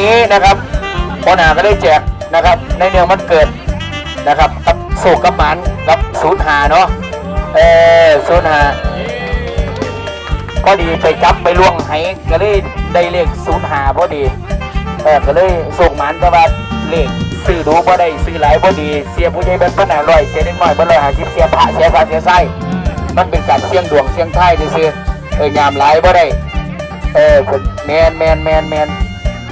นี้นะครับพนาก็ได้แจกนะครับ ในเนืองมันเกิดนะครับกับโศกกับหมันกับศูนย์หาเนาะเออศูนย์หาพอดีไปจับไปล่วงไห้ก็เลยได้เลขศูนย์หาพอดีเออก็เลยโศกหมันแต่ว่าเลขซื้อดูบ่ได้ซื้อหลายพอดีเสียผู้ใหญ่เป็นปัญหาร้อยเสียนิดหน่อยเบ่ร้อยหาสิบเสียพระเสียพระเสียไส้มันเป็นการเสี่ยงดวงเสี่ยงไทายซื่อๆเออยามหลายบ่ได้เออคนแมนแมนแมนแมน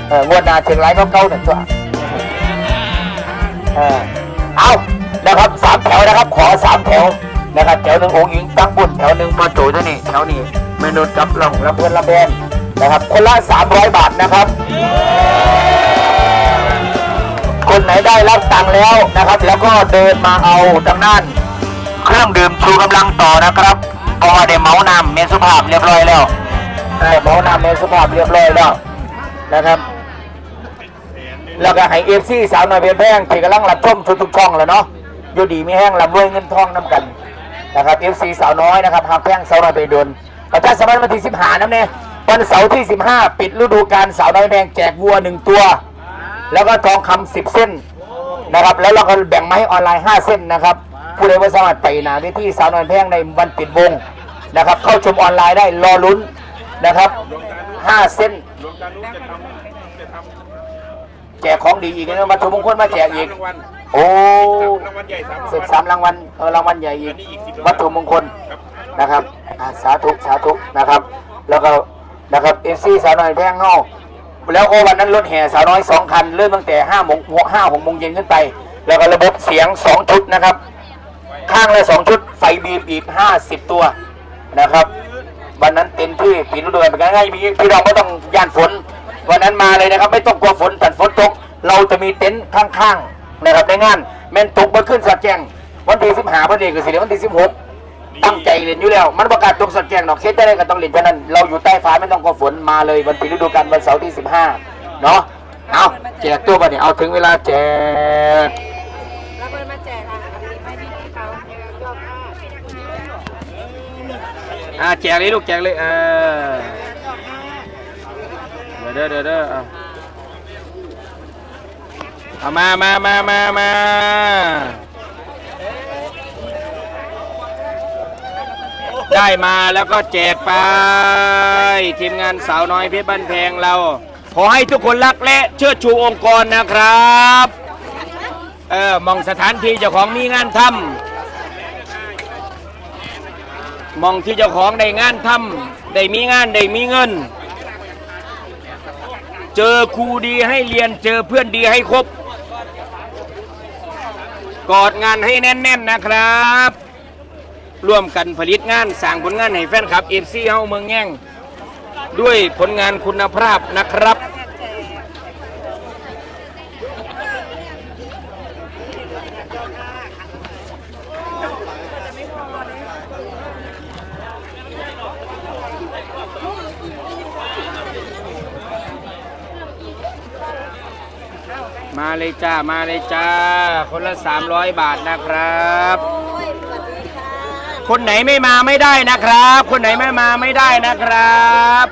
เอองวดหนาเชียงรายก็เก้าหนึ่งตัวเออเอานะครับสามแถวนะครับ ขอสามแถวนะครับแถวหนึ่งองค์หญิงตั้งบุญแถวหนึ่งมาโจตัวนี้แถวนี้เมนูกับหลงละเพื่อนละแบนนะครับ คนละสามร้อยบาทนะครับ คนไหนได้รับตังค์แล้วนะครับ แล้วก็เดินมาเอาทางด้าน เครื่องดื่มชูกำลังต่อนะครับเพราะว่าได้เมาส์นำเมนสุภาพเรียบร้อยแล้วเออเมาส์นำเมนสุภาพเรียบร้อยแล้วนะครับ แล้วก็ให้เอฟซีสาวน้อยเพียนแพงที่กำลังรับชมทุกๆช่องแล้วเนาะอยู่ดีมีแห้งลำรวยเงินทองน้ำกันนะครับเอฟซีสาวน้อยนะครับหากแพงสาวน้อยไปโดนประชาสัมพันธ์วันที่สิบห้าน้ำเนี่ยวันเสาร์ที่สิบห้าปิดฤดูกาลสาวน้อยแพงแจกวัวหนึ่งตัว แล้วก็ทองคำสิบเส้นนะครับแล้วเราก็แบ่งมาให้ออนไลน์ห้าเส้นนะครับผู้ใดว่าสามารถไปหนาที่สาวน้อยแพงในวันปิดวงนะครับเข้าชมออนไลน์ได้รอลุ้นนะครับห้าเส้น แจกของดีอีกนะวัตถุมงคลมาแจกอีก รางวัลโอ้รางวัลใหญ่สามสิบสามรางวัลเออรางวัลใหญ่อีกอันนี้อีกสิบวัตถุมงคลครับนะครับอ่าสาธุสาธุนะครับ แล้วก็นะครับเอฟซีสาวน้อยแพงเงาแล้วก็วันนั้นรถแห่สาวน้อยสองคันเริ่มตั้งแต่ห้าโมงห้าหกโมงเย็นขึ้นไป แล้วก็ระบบเสียงสองชุดนะครับ ข้างละสองชุดไฟบีมอีกห้าสิบตัวนะครับ วันนั้นเต็มที่ปีนุเดือนเป็นไงมีพี่น้องไม่ต้องย่านฝน วันนั้นมาเลยนะครับ ไม่ต้องกลัวฝนแต่ฝนตก เราจะมีเต็นท์ข้างๆนะครับในงานแม่นตกมาขึ้นสัดแจงวันที่สิบห้าพอดีก็สิเดี๋ยววันที่สิบหกตั้งใจเรียนอยู่แล้ว มันประกาศตกสัดแจงดอกเคสได้ก็ต้องเรียนฉะนั้นเราอยู่ใต้ฟ้าไม่ต้องกลัวฝนมาเลยวันปีฤดูกาลวันเสาร์ที่สิบห้าเนาะเอาแจกตัวบัดนี้เอาถึงเวลาแจกแล้วเปิดมาแจกค่ะไม่ที่ที่เขาอ่าแจกเลยลูกแจกเลยเออ เดี๋ยวเด้อเดี๋ยวเด้อเอาเอามามามามามาได้มาแล้วก็แจกไป ทีมงานสาวน้อยเพชรบ้านแพงเรา ขอให้ทุกคนรักและเชิดชูองค์กรนะครับ เออมองสถานที่เจ้าของมีงานทำมองที่เจ้าของได้งานทำได้มีงานได้มีเงิน เจอครูดีให้เรียนเจอเพื่อนดีให้ครบ กอดงานให้แน่นๆนะครับ ร่วมกันผลิตงานสร้างผลงานให้แฟนคลับเอฟซีเฮาเมืองแง่ง ด้วยผลงานคุณภาพนะครับ มาเลยจ้า มาเลยจ้า คนละ 300 บาทนะครับ คนไหนไม่มาไม่ได้นะครับ คนไหนไม่มาไม่ได้นะครับ